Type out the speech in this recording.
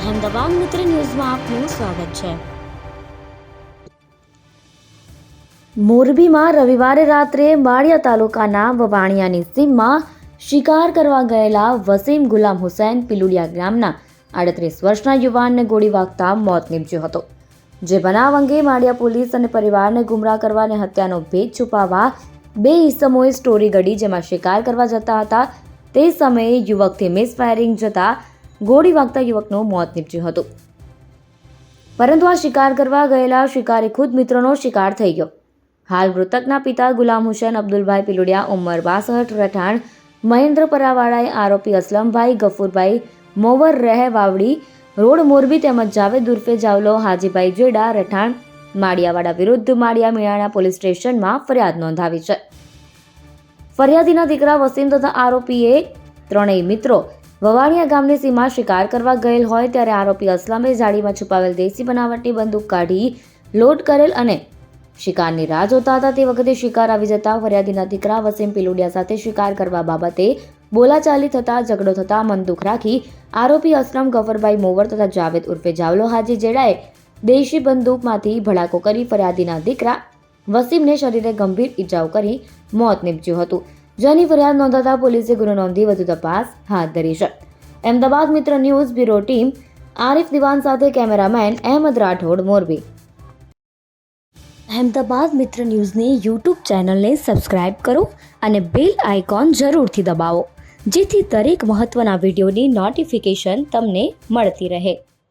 અહેમદાબાદ મિત્ર ન્યૂઝમાં આપનું સ્વાગત છે. મોરબીમાં રવિવારે રાત્રે માળિયા તાલુકાના વવાણિયાની સીમમાં શિકાર કરવા ગયેલા વસીમ ગુલામ હુસૈન પિલુડિયા ગામના આડત્રીસ વર્ષના યુવાનને ગોળી વાગતા મોત નીપજ્યો હતો. જે બનાવ અંગે માળિયા પોલીસ અને પરિવારને ગુમરાહ કરવા હત્યાનો ભેદ છુપાવવા બે ઈસમોએ સ્ટોરી ઘડી જેમાં શિકાર કરવા જતા હતા. તે સમયે યુવકથી મિસ ફાયરિંગ જતા ગોળી વાગતા યુવકનું મોત નીપજ્યું હતું. પરંતુ આ શિકાર કરવા ગયેલા શિકારી ખુદ મિત્રનો શિકાર થઈ ગયો. હાલ મૃતકના પિતા ગુલામ હુસેન અબ્દુલભાઈ પિલુડિયા, ઉંમર બાસઠ, રહેઠાણ, મહેન્દ્ર પરાવાળાએ આરોપી અસલમભાઈ, ગફુરભાઈ, મોવર રહે વાવડી, રોડ મોરબી તેમજ જાવેદ ઉર્ફે જાવલો, હાજીભાઈ જેડા રહેઠાણ, માળિયાવાડા વિરુદ્ધ માળિયા મિયાણા પોલીસ સ્ટેશનમાં ફરિયાદ નોંધાવી છે. ફરિયાદીના દીકરા વસીમ તથા આરોપીએ ત્રણેય મિત્રો વવાણિયા ગામની સીમા શિકાર કરવા ગયેલ હોય ત્યારે આરોપી અસલમે જાળીમાં છુપાવેલ દેશી બનાવટની બંદૂક કાઢી લોડ કરેલ અને શિકારની રાહ જોતા હતા. તે વખતે શિકાર આવી જતા ફરિયાદીના દીકરા વસીમ પિલુડિયા સાથે શિકાર કરવા બાબતે બોલાચાલી થતા, ઝઘડો થતા મનદુખ રાખી આરોપી અસલમ ગફરભાઈ મોવર તથા જાવેદ ઉર્ફે જાવલો હાજી જેડાએ દેશી બંદૂકમાંથી ભડાકો કરી ફરિયાદીના દીકરા વસીમને શરીરે ગંભીર ઈજાઓ કરી મોત નીપજ્યું હતું. જેની ફરિયાદ નોંધાતા પોલીસે ગુનો નોંધી વધુ તપાસ હાથ ધરી છે. અમદાવાદ મિત્ર news bureau team Arif Diwan સાથે કેમેરામેન અહેમદ રાઠોડ, મોરબી. અહેમદાબાદ મિત્ર ન્યૂઝની યુટ્યુબ ચેનલને સબસ્ક્રાઇબ કરો અને બેલ આઇકોન જરૂરથી દબાવો, જેથી દરેક મહત્ત્વના વિડીયોની નોટિફિકેશન તમને મળતી રહે.